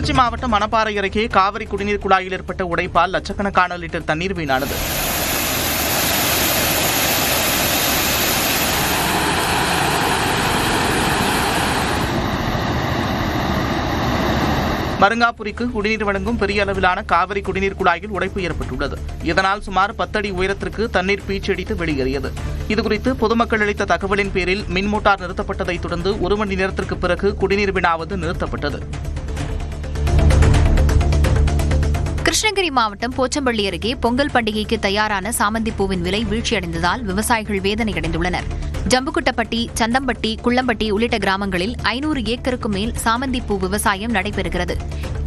திருச்சி மாவட்டம் மணப்பாறை அருகே காவிரி குடிநீர் குழாயில் ஏற்பட்ட உடைப்பால் லட்சக்கணக்கான லிட்டர் தண்ணீர் வீணானது. மருங்காபுரிக்கு குடிநீர் வழங்கும் பெரிய அளவிலான காவிரி குடிநீர் குழாயில் உடைப்பு ஏற்பட்டுள்ளது. இதனால் சுமார் பத்தடி உயரத்திற்கு தண்ணீர் பீச்சடித்து வெளியேறியது. இதுகுறித்து பொதுமக்கள் அளித்த தகவலின் பேரில் மின்மோட்டார் நிறுத்தப்பட்டதைத் தொடர்ந்து ஒரு மணி நேரத்திற்கு பிறகு குடிநீர் வினாவது நிறுத்தப்பட்டது. கிருஷ்ணகிரி மாவட்டம் போச்சம்பள்ளி அருகே பொங்கல் பண்டிகைக்கு தயாரான சாமந்தி பூவின் விலை வீழ்ச்சியடைந்ததால் விவசாயிகள் வேதனையடைந்துள்ளனர். ஜம்புக்குட்டப்பட்டி சந்தம்பட்டி குள்ளம்பட்டி உள்ளிட்ட கிராமங்களில் ஐநூறு ஏக்கருக்கும் மேல் சாமந்தி பூ விவசாயம் நடைபெறுகிறது.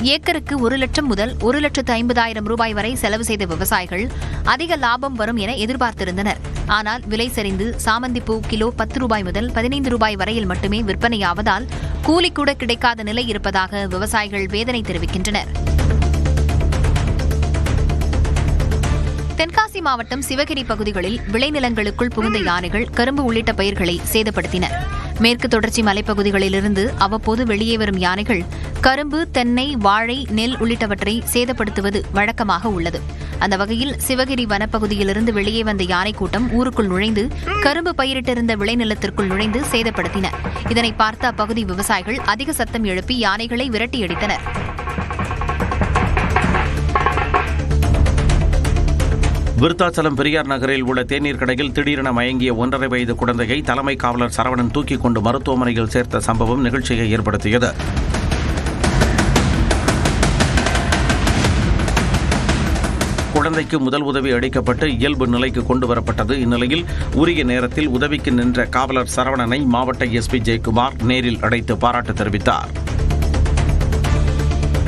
ஏக்கருக்கு ஒரு லட்சம் முதல் ஒரு லட்சத்து ஐம்பதாயிரம் ரூபாய் வரை செலவு செய்த விவசாயிகள் அதிக லாபம் வரும் என எதிர்பார்த்திருந்தனர். ஆனால் விலை சரிந்து சாமந்தி பூ கிலோ பத்து ரூபாய் முதல் பதினைந்து ரூபாய் வரையில் மட்டுமே விற்பனையாவதால் கூலி கூட கிடைக்காத நிலை இருப்பதாக விவசாயிகள் வேதனை தெரிவிக்கின்றனர். தென்காசி மாவட்டம் சிவகிரி பகுதிகளில் விளைநிலங்களுக்குள் புகுந்த யானைகள் கரும்பு உள்ளிட்ட பயிர்களை சேதப்படுத்தின. மேற்கு தொடர்ச்சி மலைப்பகுதிகளிலிருந்து அவ்வப்போது வெளியே வரும் யானைகள் கரும்பு தென்னை வாழை நெல் உள்ளிட்டவற்றை சேதப்படுத்துவது வழக்கமாக உள்ளது. அந்த வகையில் சிவகிரி வனப்பகுதியிலிருந்து வெளியே வந்த யானை கூட்டம் ஊருக்குள் நுழைந்து கரும்பு பயிரிட்டிருந்த விளைநிலத்திற்குள் நுழைந்து சேதப்படுத்தின. இதனை பார்த்த அப்பகுதி விவசாயிகள் அதிக சத்தம் எழுப்பி யானைகளை விரட்டியடித்தனர். விருத்தாச்சலம் பெரியார் நகரில் உள்ள தேநீர் கடையில் திடீரென மயங்கிய ஒன்றரை வயது குழந்தையை தலைமை காவலர் சரவணன் தூக்கிக் கொண்டு மருத்துவமனையில் சேர்த்த சம்பவம் நிகழ்ச்சியை ஏற்படுத்தியது. குழந்தைக்கு முதல் உதவி அளிக்கப்பட்டு இயல்பு நிலைக்கு கொண்டு வரப்பட்டது இந்நிலையில் உரிய நேரத்தில் உதவிக்கு நின்ற காவலர் சரவணனை மாவட்ட எஸ்பி ஜெயக்குமார் நேரில் அழைத்து பாராட்டு தெரிவித்தார்.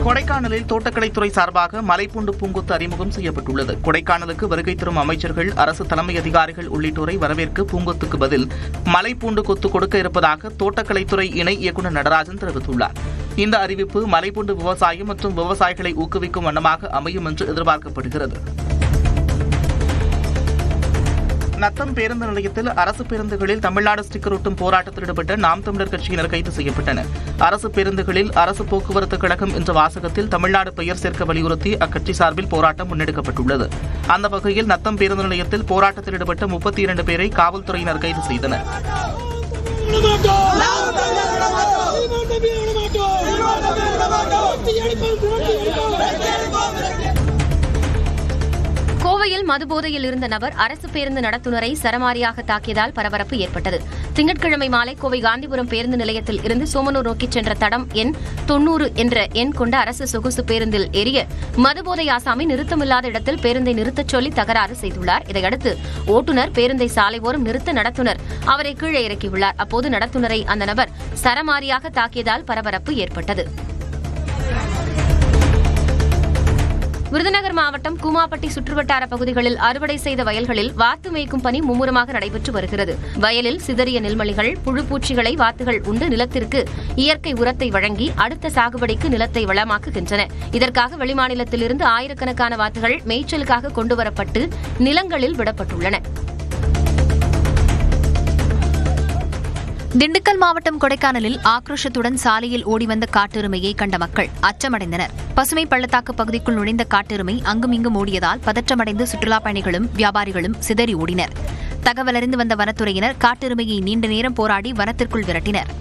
கொடைக்கானலில் தோட்டக்கலைத்துறை சார்பாக மலைப்பூண்டு பூங்கொத்து அறிமுகம் செய்யப்பட்டுள்ளது. கொடைக்கானலுக்கு வருகை தரும் அமைச்சர்கள் அரசு தலைமை அதிகாரிகள் உள்ளிட்டோரை வரவேற்க பூங்கொத்துக்கு பதில் மலைப்பூண்டு கொத்து கொடுக்க இருப்பதாக தோட்டக்கலைத்துறை இணை இயக்குநர் நடராஜன் தெரிவித்துள்ளார். இந்த அறிவிப்பு மலைப்பூண்டு விவசாயம் மற்றும் விவசாயிகளை ஊக்குவிக்கும் வண்ணமாக அமையும் என்று எதிர்பார்க்கப்படுகிறது. நத்தம் பேருந்து நிலையத்தில் அரசு பேருந்துகளில் தமிழ்நாடு ஸ்டிக்கர் ஒட்டும் போராட்டத்தில் ஈடுபட்ட நாம் தமிழர் கட்சியினர் கைது செய்யப்பட்டனர். அரசு பேருந்துகளில் அரசு போக்குவரத்து கழகம் என்ற வாசகத்தில் தமிழ்நாடு பெயர் சேர்க்க வலியுறுத்தி அக்கட்சி சார்பில் போராட்டம் முன்னெடுக்கப்பட்டுள்ளது. அந்த வகையில் நத்தம் பேருந்து நிலையத்தில் போராட்டத்தில் ஈடுபட்ட முப்பத்தி இரண்டு பேரை காவல்துறையினர் கைது செய்தனர். கோவையில் மதுபோதையில் இருந்த நபர் அரசு பேருந்து நடத்துனரை சரமாரியாக தாக்கியதால் பரபரப்பு ஏற்பட்டது. திங்கட்கிழமை மாலை கோவை காந்திபுரம் பேருந்து நிலையத்தில் இருந்து சோமனூர் நோக்கிச் சென்ற தடம் எண் தொன்னூறு என்ற எண் கொண்ட அரசு சொகுசு பேருந்தில் ஏறிய மதுபோதை ஆசாமி நிறுத்தமில்லாத இடத்தில் பேருந்தை நிறுத்தச் சொல்லி தகராறு செய்துள்ளார். இதையடுத்து ஓட்டுநர் பேருந்தை சாலை ஓரம் நிறுத்த நடத்துனர். அவரை கீழே இறக்கியுள்ளார். அப்போது நடத்துனரை அந்த நபர் சரமாரியாக தாக்கியதால் பரபரப்பு ஏற்பட்டது. விருதுநகர் மாவட்டம் கூமாப்பட்டி சுற்றுவட்டார பகுதிகளில் அறுவடை செய்த வயல்களில் வாத்து மேய்க்கும் பணி மும்முரமாக நடைபெற்று வருகிறது. வயலில் சிதறிய நெல்மணிகள் புழுப்பூச்சிகளை வாத்துகள் உண்டு நிலத்திற்கு இயற்கை உரத்தை வழங்கி அடுத்த சாகுபடிக்கு நிலத்தை வளமாக்குகின்றன. இதற்காக வெளிமாநிலத்திலிருந்து ஆயிரக்கணக்கான வாத்துகள் மேய்ச்சலுக்காக கொண்டுவரப்பட்டு நிலங்களில் விடப்பட்டுள்ளன. திண்டுக்கல் மாவட்டம் கொடைக்கானலில் ஆக்ரோஷத்துடன் சாலையில் ஓடி வந்த காட்டெருமையை கண்ட மக்கள் அச்சமடைந்தனர். பசுமை பள்ளத்தாக்கு பகுதிக்குள் நுழைந்த காட்டெருமை அங்குமிங்கும் ஓடியதால் பதற்றமடைந்து சுற்றுலாப் பயணிகளும் வியாபாரிகளும் சிதறி ஓடினர். தகவலறிந்து வந்த வனத்துறையினர் காட்டெருமையை நீண்ட நேரம் போராடி வனத்திற்குள் விரட்டினர்.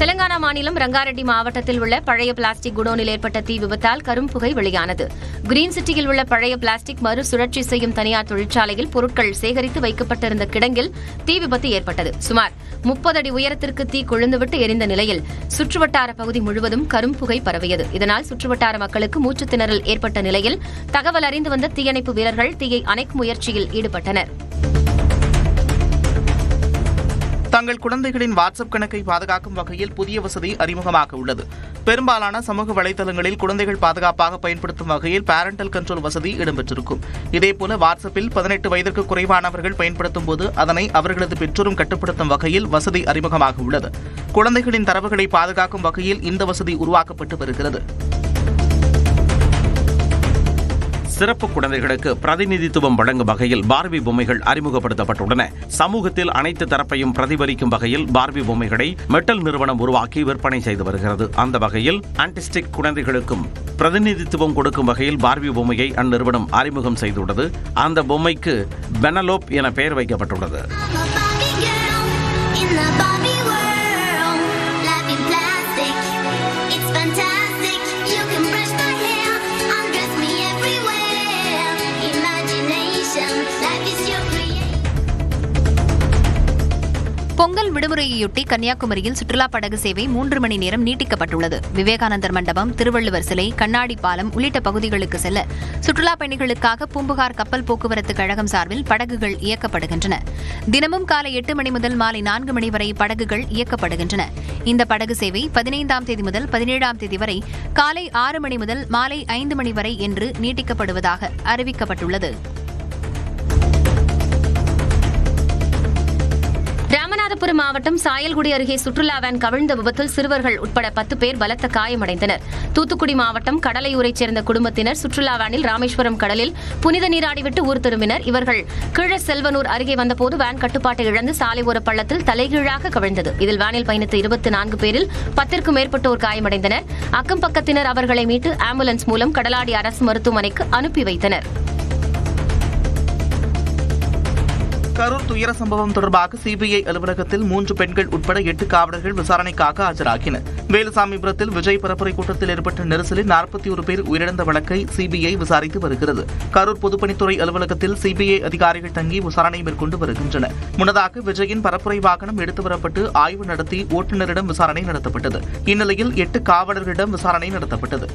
தெலங்கானா மாநிலம் ரங்காரெட்டி மாவட்டத்தில் உள்ள பழைய பிளாஸ்டிக் குடோனில் ஏற்பட்ட தீ விபத்தால் கரும்புகை வெளியானது. கிரீன் சிட்டியில் உள்ள பழைய பிளாஸ்டிக் மறு சுழற்சி செய்யும் தனியார் தொழிற்சாலையில் பொருட்கள் சேகரித்து வைக்கப்பட்டிருந்த கிடங்கில் தீ விபத்து ஏற்பட்டது. சுமார் முப்பது அடி உயரத்திற்கு தீ கொழுந்துவிட்டு எரிந்த நிலையில் சுற்றுவட்டார பகுதி முழுவதும் கரும்புகை பரவியது. இதனால் சுற்றுவட்டார மக்களுக்கு மூச்சு திணறல் ஏற்பட்ட நிலையில் தகவல் அறிந்து வந்த தீயணைப்பு வீரர்கள் தீயை அணைக்கும் முயற்சியில் ஈடுபட்டனர். தங்கள் குழந்தைகளின் வாட்ஸ்அப் கணக்கை பாதுகாக்கும் வகையில் புதிய வசதி அறிமுகமாக உள்ளது. பெரும்பாலான சமூக வலைதளங்களில் குழந்தைகள் பாதுகாப்பாக பயன்படுத்தும் வகையில் பேரண்டல் கண்ட்ரோல் வசதி இடம்பெற்றிருக்கும். இதேபோல வாட்ஸ்அப்பில் பதினெட்டு வயதிற்கு குறைவானவர்கள் பயன்படுத்தும் போது அதனை அவர்களது பெற்றோரும் கட்டுப்படுத்தும் வகையில் வசதி அறிமுகமாக உள்ளது. குழந்தைகளின் தரவுகளை பாதுகாக்கும் வகையில் இந்த வசதி உருவாக்கப்பட்டு வருகிறது. சிறப்பு குழந்தைகளுக்கு பிரதிநிதித்துவம் வழங்கும் வகையில் பார்வி பொம்மைகள் அறிமுகப்படுத்தப்பட்டுள்ளன. சமூகத்தில் அனைத்து தரப்பையும் பிரதிபலிக்கும் வகையில் பார்வி பொம்மைகளை மெட்டல் நிறுவனம் உருவாக்கி விற்பனை செய்து வருகிறது. அந்த வகையில் ஆன்டிஸ்டிக் குழந்தைகளுக்கும் பிரதிநிதித்துவம் கொடுக்கும் வகையில் பார்வி பொம்மையை அந்நிறுவனம் அறிமுகம் செய்துள்ளது. அந்த பொம்மைக்கு பெனலோப் என பெயர் வைக்கப்பட்டுள்ளது. பொங்கல் விடுமுறையொட்டி கன்னியாகுமரியில் சுற்றுலா படகு சேவை மூன்று மணி நேரம் நீட்டிக்கப்பட்டுள்ளது. விவேகானந்தர் மண்டபம் திருவள்ளுவர் சிலை கண்ணாடி பாலம் உள்ளிட்ட பகுதிகளுக்கு செல்ல சுற்றுலா பயணிகளுக்காக பூம்புகார் கப்பல் போக்குவரத்து கழகம் சார்பில் படகுகள் இயக்கப்படுகின்றன. தினமும் காலை எட்டு மணி முதல் மாலை நான்கு மணி வரை படகுகள் இயக்கப்படுகின்றன. இந்த படகு சேவை பதினைந்தாம் தேதி முதல் பதினேழாம் தேதி வரை காலை ஆறு மணி முதல் மாலை ஐந்து மணி வரை என்று நீட்டிக்கப்படுவதாக அறிவிக்கப்பட்டுள்ளது. விழுப்புரம் மாவட்டம் சாயல்குடி அருகே சுற்றுலா வேன் கவிழ்ந்த விபத்தில் சிறுவர்கள் உட்பட பத்து பேர் பலத்த காயமடைந்தனர். தூத்துக்குடி மாவட்டம் கடலையூரைச் சேர்ந்த குடும்பத்தினர் சுற்றுலா வேனில் ராமேஸ்வரம் கடலில் புனித நீராடிவிட்டு ஊர் திரும்பினர். இவர்கள் கீழ செல்வனூர் அருகே வந்தபோது வேன் கட்டுப்பாட்டை இழந்து சாலை ஓர பள்ளத்தில் தலைகீழாக கவிழ்ந்தது. இதில் வேனில் பயணித்த இருபத்தி நான்கு பேரில் பத்திற்கும் மேற்பட்டோர் காயமடைந்தனர். அக்கம் பக்கத்தினர் அவர்களை மீட்டு ஆம்புலன்ஸ் மூலம் கடலாடி அரசு மருத்துவமனைக்கு அனுப்பி வைத்தனர். கரூர் துயர சம்பவம் தொடர்பாக சிபிஐ அலுவலகத்தில் மூன்று பெண்கள் உட்பட எட்டு காவலர்கள் விசாரணைக்காக ஆஜராகினர். வேலுசாமிபுரத்தில் விஜய் பரப்புரை கூட்டத்தில் ஏற்பட்ட நெரிசலில் நாற்பத்தி ஒரு பேர் உயிரிழந்த வழக்கை சிபிஐ விசாரித்து வருகிறது. கரூர் பொதுப்பணித்துறை அலுவலகத்தில் சிபிஐ அதிகாரிகள் தங்கி விசாரணை மேற்கொண்டு வருகின்றனர். முன்னதாக விஜயின் பரப்புரை வாகனம் எடுத்து வரப்பட்டு ஆய்வு நடத்தி ஓட்டுநரிடம் விசாரணை நடத்தப்பட்டது. இந்நிலையில் எட்டு காவலர்களிடம் விசாரணை நடத்தப்பட்டது.